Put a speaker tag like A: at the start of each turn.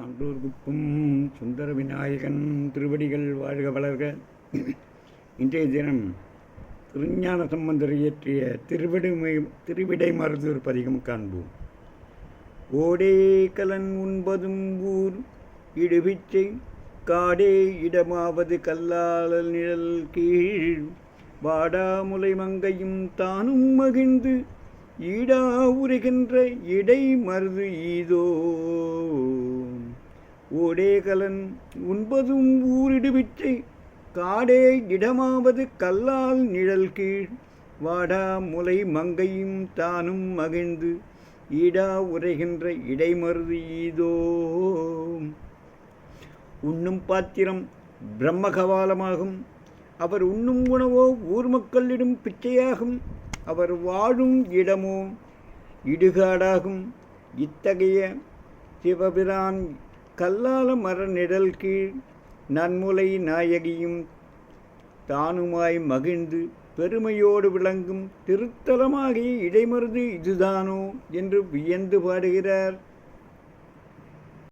A: சான்றோர் குப்பம் சுந்தர விநாயகன் திருவடிகள் வாழ்க வளர்க. இன்றைய தினம் திருஞான சம்பந்தர் இயற்றிய திருவிடுமை திருவிடை மருதூர் பதிகம் காண்போம். ஓடே கலன் உண்பதும் ஊர் இடுபிச்சை காடே இடமாவது கல்லாளல் நிழல் கீழ். வாடாமுலை மங்கையும் தானும் மகிழ்ந்து ஈடா உருகின்ற இடை மருது ஈதோ. ஓடேகலன் உண்பதும் ஊரிடுவிச்சை காடே இடமாவது கல்லால் நிழல் கீழ். வாடா முலை மங்கையும் தானும் மகிழ்ந்து ஈடா உரைகின்ற இடைமருது ஈதோ. உண்ணும் பாத்திரம் பிரம்மகவாலமாகும் அவர் உண்ணும் உணவோ ஊர் மக்களிடம் பிச்சையாகும். அவர் வாழும் இடமோ இடுகாடாகும். இத்தகைய சிவபிரான் கல்லால மர நிழல் கீழ் நன்முலை நாயகியும் தானுமாய் மகிழ்ந்து பெருமையோடு விளங்கும் திருத்தலமாகிய இடைமருது இதுதானோ என்று வியந்து பாடுகிறார்.